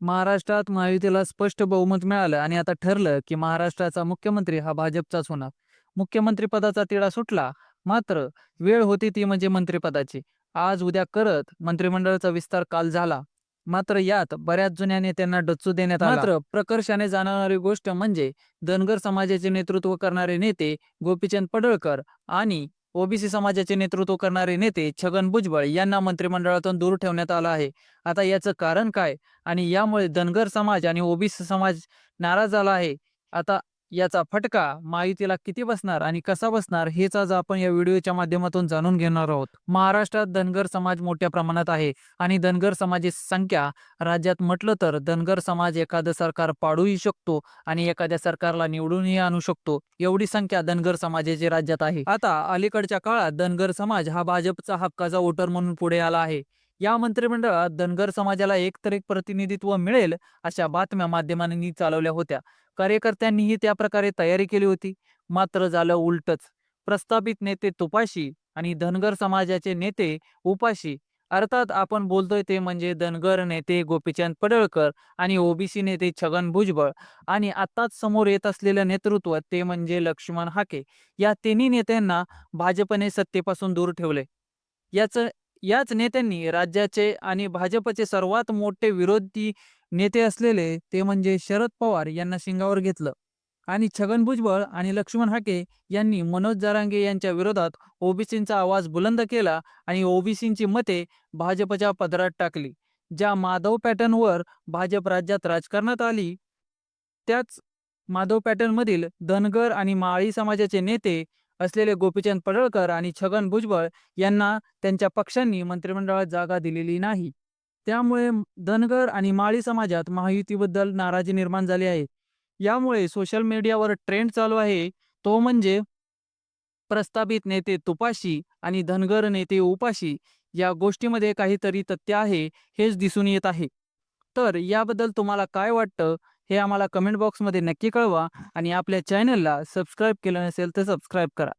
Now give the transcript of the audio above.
महाराष्ट्रात महायुतीला स्पष्ट बहुमत मिळालं आणि आता ठरलं की महाराष्ट्राचा मुख्यमंत्री हा भाजपचाच होणार. मुख्यमंत्री पदाचा तिढा सुटला मात्र वेळ होती ती म्हणजे मंत्रिपदाची. आज उद्या करत मंत्रिमंडळाचा विस्तार काल झाला. मात्र यात बऱ्याच जुन्या नेत्यांना डच्चू देण्यात आला. मात्र प्रकर्षाने जाणवणारी गोष्ट म्हणजे धनगर समाजाचे नेतृत्व करणारे नेते गोपीचंद पडळकर आणि ओबीसी समाजाचे नेतृत्व करणारे नेते छगन भुजबळ यांना मंत्रिमंडळातून दूर ठेवण्यात आलं आहे. आता याचं कारण काय? आणि यामुळे धनगर समाज आणि ओबीसी समाज नाराज झाला आहे. आता याचा फटका महायुतीला किती बसणार आणि कसा बसणार हेच आज आपण या व्हिडिओच्या माध्यमातून जाणून घेणार आहोत. महाराष्ट्रात धनगर समाज मोठ्या प्रमाणात आहे आणि धनगर समाजाची संख्या राज्यात म्हटलं तर धनगर समाज एखादं सरकार पाडूही शकतो आणि एखाद्या सरकारला निवडूनही आणू शकतो. एवढी संख्या धनगर समाजाची राज्यात आहे. आता अलीकडच्या काळात धनगर समाज हा भाजपचा हक्काचा वोटर म्हणून पुढे आला आहे. या मंत्रिमंडळात धनगर समाजाला एकतर एक प्रतिनिधित्व मिळेल अशा बातम्या माध्यमांनी चालवल्या होत्या. कार्यकर्त्यांनीही त्या प्रकारे तयारी केली होती. मात्र झालं उलटच. प्रस्थापित नेते तुपाशी आणि धनगर समाजाचे नेते उपाशी. अर्थात आपण बोलतोय ते म्हणजे धनगर नेते गोपीचंद पडळकर आणि ओबीसी नेते छगन भुजबळ. आणि आताच समोर येत असलेलं नेतृत्व ते म्हणजे लक्ष्मण हाके. या तिन्ही नेत्यांना भाजपने सत्तेपासून दूर ठेवले. याच याच नेत्यांनी राज्याचे आणि भाजपचे सर्वात मोठे विरोधी नेते असलेले ते म्हणजे शरद पवार यांना शिंगावर घेतलं. आणि छगन भुजबळ आणि लक्ष्मण हाके यांनी मनोज जारांगे यांच्या विरोधात ओबीसींचा आवाज बुलंद केला आणि ओबीसींची मते भाजपच्या पदरात टाकली. ज्या माधव पॅटर्नवर भाजप राज्यात राजकारणात आली त्याच माधव पॅटर्नमधील धनगर आणि माळी समाजाचे नेते असलेले गोपीचंद पडळकर आणि छगन भुजबळ यांना त्यांच्या पक्षांनी मंत्रिमंडळात जागा दिलेली नाही. त्यामुळे धनगर आणि माळी समाजात महायुतीबद्दल नाराजी निर्माण झाली आहे. यामुळे सोशल मीडियावर ट्रेंड चालू आहे. तो म्हणजे प्रस्थापित नेते तुपाशी आणि धनगर नेते उपाशी या गोष्टीमध्ये काहीतरी तथ्य आहे हेच दिसून येत आहे. तर याबद्दल तुम्हाला काय वाटतं हे आम्हाला कमेंट बॉक्समध्ये नक्की कळवा आणि आपल्या चॅनलला सबस्क्राईब केलं नसेल तर सबस्क्राईब करा.